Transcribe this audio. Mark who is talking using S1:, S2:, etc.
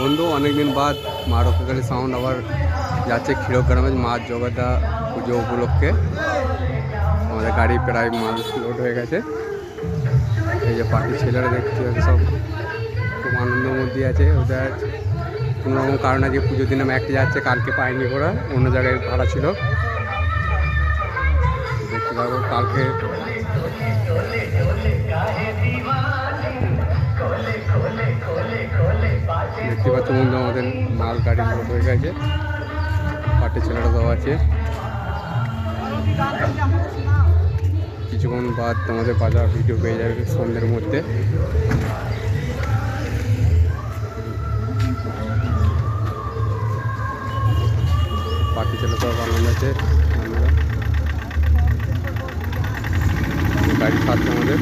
S1: বন্ধু, অনেকদিন বাদ মা রক্ষাকালী সাউন্ড আবার যাচ্ছে ক্ষীরগ্রামে মা জগতা পুজো উপলক্ষে। আমাদের গাড়ি প্রায় মাল লোড হয়ে গেছে। এই যে পার্টির ছেলেরা দেখতে সব খুব আনন্দের মধ্যে আছে। ওদের কোনো রকম কারণ আছে পুজোর দিনে ম্যাকটি যাচ্ছে, কালকে পায়নি ওরা, অন্য জায়গায় ভাড়া ছিল। দেখতে পাবো কালকে। দেখতে পাচ্ছ বন্ধু, আমাদের মাল গাড়ি লোড হয়ে গেছে। পার্টির ছেলেটা দেওয়া আছে। কিছুক্ষণ বাদ তোমাদের বাজার ভিডিও পেয়ে যাবে সন্ধ্যের মধ্যে। পার্টি ছেলে সব আনন্দ আছে। গাড়ি ছাড়ছে আমাদের।